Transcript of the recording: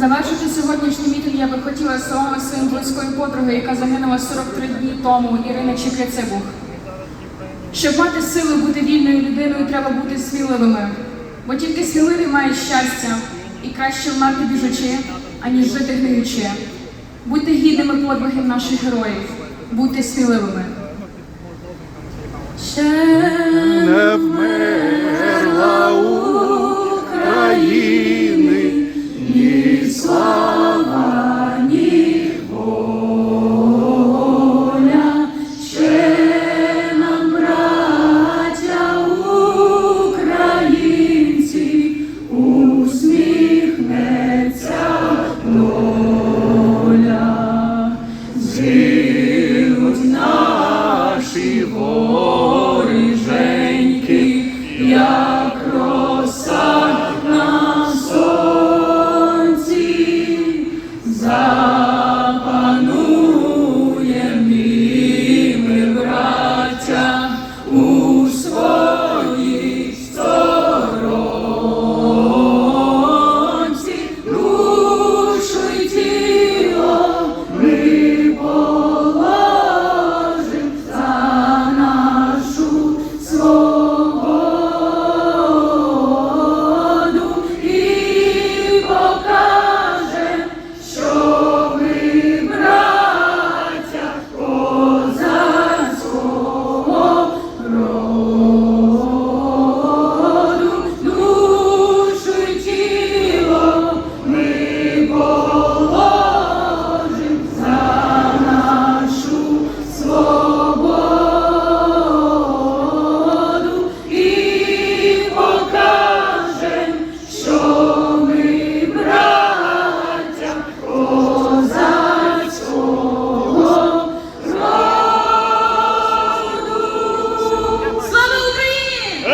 Завершити сьогоднішній мітинг я би хотіла словами своїм близької подруги, яка загинула 43 дні тому, Ірини Чекляцибух. Щоб мати сили бути вільною людиною, треба бути сміливими, бо тільки сміливі мають щастя, і краще вмерти біжучи, аніж жити гниючи. Будьте гідними подвигів наших героїв, будьте сміливими. Ще не вмерла України, Згинуть наші воріженьки, як роса на Oh God.